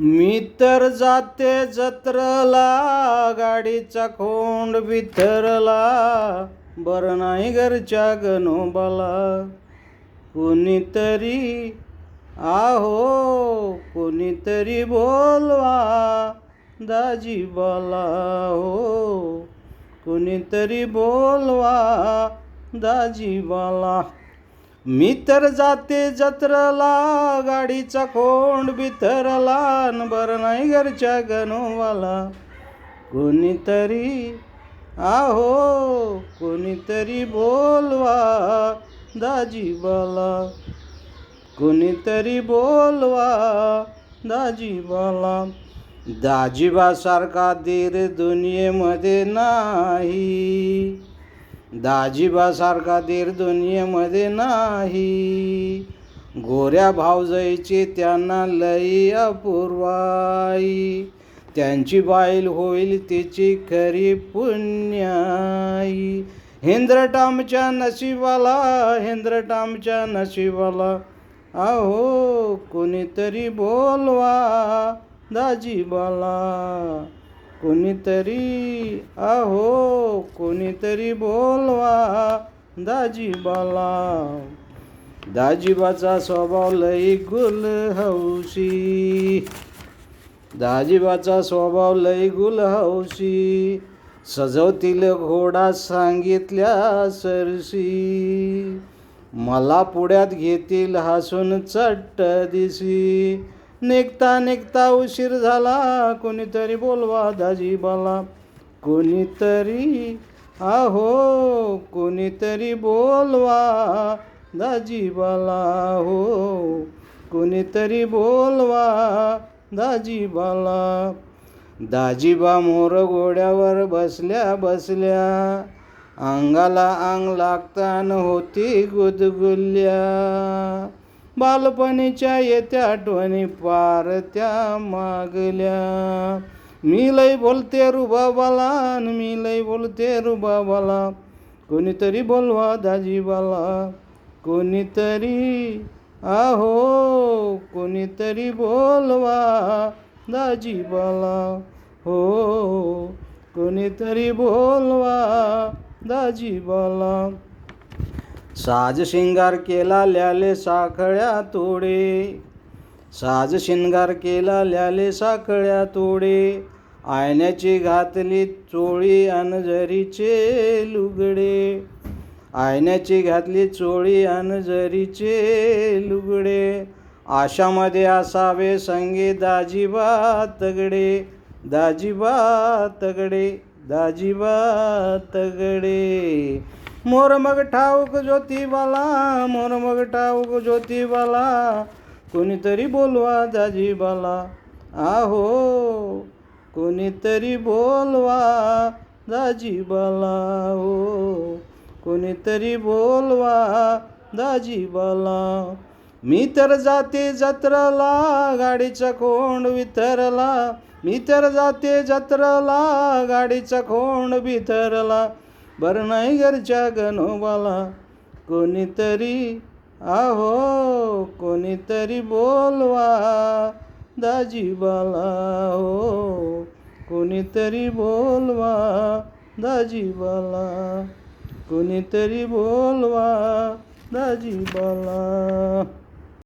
मी तर जाते जत्रला गाडीचा खोंड बिथरला बरं नाही घरच्या गणोबाला. कोणीतरी आहो कोणीतरी बोलवा दाजीबाला हो. कोणीतरी बोलवा दाजीबाला. मी तर जाते जत्रला गाडीचा कोंड बिथरला न बरं नाही घरच्या गणोवाला. कोणीतरी आहो कोणीतरी बोलवा दाजीबाला. कोणीतरी बोलवा दाजीबाला. दाजीबासारखा धीर दुनियेमध्ये नाही. दाजीबासारखा धीर दुनियेमध्ये नाही. गोऱ्या भावजाईची त्यांना लई अपूर्वाई. त्यांची बाईल होईल तिची खरी पुण्याई. हिंद्रटामच्या नशिबाला हिंद्रटामच्या नशिबाला अहो कोणीतरी बोलवा दाजीबाला. कोणीतरी आहो कोणीतरी बोलवा. दाजीबाला. दाजीबाचा स्वभाव लई गुल हौशी दाजीबाचा स्वभाव लई गुल हौशी सजवतील घोडा सांगितल्या सरशी. मला पुढ्यात घेतील हसून चट्ट दिसी निघता निघता उशीर झाला. कोणीतरी बोलवा दाजीबाला कोणीतरी आहो कोणीतरी बोलवा दाजीबाला हो कोणीतरी बोलवा दाजीबाला दाजीबा मोर घोड्यावर बसल्या बसल्या अंगाला अंग लागतान होती गुदगुल्या. बालपणीच्या येत्या आठवणी पार त्या मागल्या. मी लय बोलते रुबाबाला मी लय बोलते रुबाबाला. कोणीतरी बोलवा दाजीबाला. कोणीतरी आहो कोणीतरी बोलवा दाजीबाला. हो कोणीतरी बोलवा दाजीबाला. साज शिंगार केला ल्याले साखळ्या तोडे. साज शिंगार केला ल्याले साखळ्या तोडे. आयण्याची घातली चोळी अनजरीचे लुगडे. आयण्याची घातली चोळी अनजरीचे लुगडे. आशामध्ये असावे संगे दाजीबा तगडे. दाजीबा तगडे दाजीबा तगडे. मोर मग ठाऊक ज्योतिबाला मोर मग ठाऊक ज्योतिबाला कोणीतरी बोलवा दाजीबाला आहो कोणीतरी बोलवा दाजीबाला हो कोणीतरी बोलवा दाजीबाला मी तर जाते जत्राला गाडीचा कोंड वितरला. मी तर जाते जत्राला गाडीचा खोंड बिथरला बरं नाही घरच्या गणोबाला कोणीतरी आहो कोणीतरी बोलवा दाजीबाला हो कोणीतरी बोलवा दाजीबाला कोणीतरी बोलवा दाजीबाला